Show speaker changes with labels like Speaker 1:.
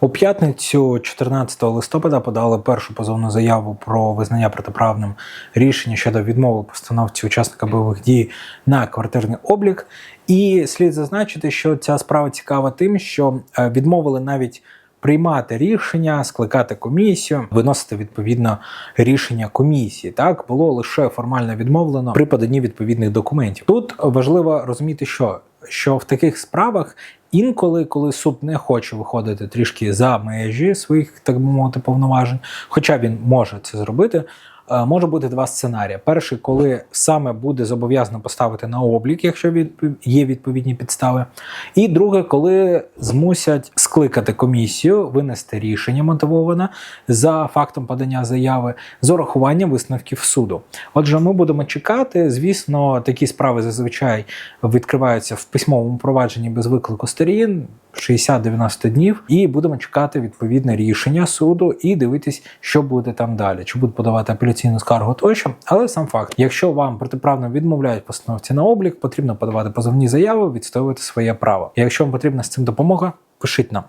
Speaker 1: У п'ятницю, 14 листопада, подали першу позовну заяву про визнання протиправним рішення щодо відмови постановці учасника бойових дій на квартирний облік. І слід зазначити, що ця справа цікава тим, що е, відмовили навіть приймати рішення, скликати комісію, виносити відповідно рішення комісії. Так було лише формально відмовлено при поданні відповідних документів. Тут важливо розуміти, що, що в таких справах. Інколи, коли суд не хоче виходити трішки за межі своїх, так би мовити, повноважень, хоча він може це зробити, е, може бути два сценарії. Перший, коли саме буде зобов'язано поставити на облік, якщо є відповідні підстави. І друге, коли змусять скликати комісію, винести рішення мотивоване за фактом подання заяви з урахуванням висновків суду. Отже, ми будемо чекати. Звісно, такі справи зазвичай відкриваються в письмовому провадженні без виклику сторін. 60-90 днів, і будемо чекати відповідне рішення суду і дивитись, що буде там далі. Чи будуть подавати апеляційну скаргу тощо. Але сам факт, якщо вам протиправно відмовляють постановці на облік, потрібно подавати позовні заяви, відстоювати своє право. Якщо вам потрібна з цим допомога, пишіть нам.